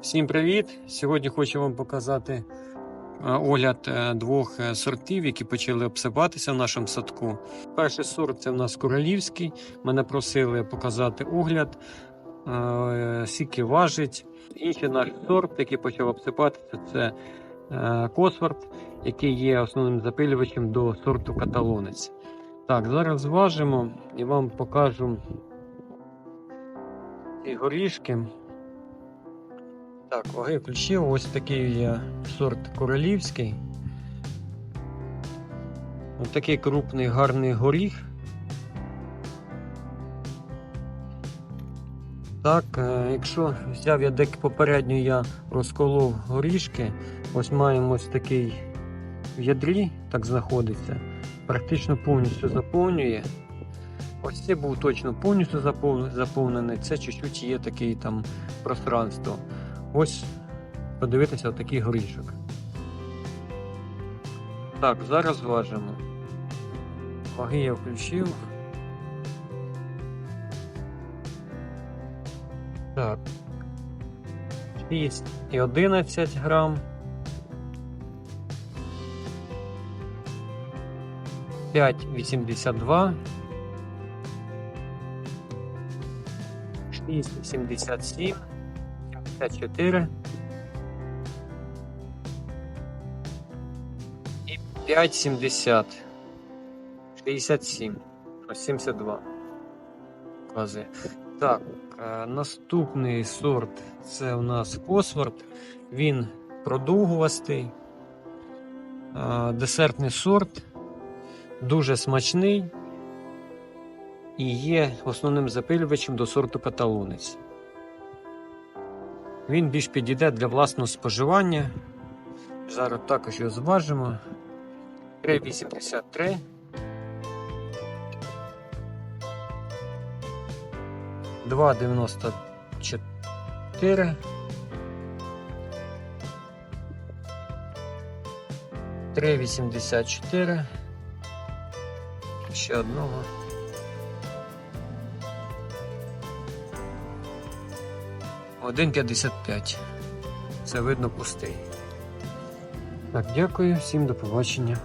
Всім привіт! Сьогодні хочу вам показати е, огляд е, двох е, сортів, які почали обсипатися в нашому садку. Перший сорт це в нас королівський. Мене просили показати огляд, скільки важить. Інший наш сорт, який почав обсипатися, це Косфорд, який є основним запилювачем до сорту каталонець. Так, зараз зважимо і вам покажу ці горішки. Так, ваги включив. Ось такий є сорт королівський. Ось такий крупний гарний горіх. Так, е, якщо взяв я дек попередньо я розколов горішки, ось маємо ось такий в ядрі, так знаходиться, практично повністю заповнює. Ось це був точно повністю заповнений, це чуть-чуть є такий там пространство. Ось подивитися отакий горішок. Так, зараз важимо. Ваги я включив. Так. 6 і 11 грам. 5,82. 6,77. 54 і 5,70. 67. 72. Показує. Так, е, наступний сорт це у нас Косворд. Він продовгувастий. Е, Десертний сорт. Дуже смачний. І є основним запилювачем до сорту каталонець. Він більш підійде для власного споживання. Зараз також його зважимо. 3,83. Два дев'яносто чотири. Три вісімдесят чотири. Ще одного. Один п'ятдесят п'ять. Це видно пустий. Так, дякую, всім до побачення.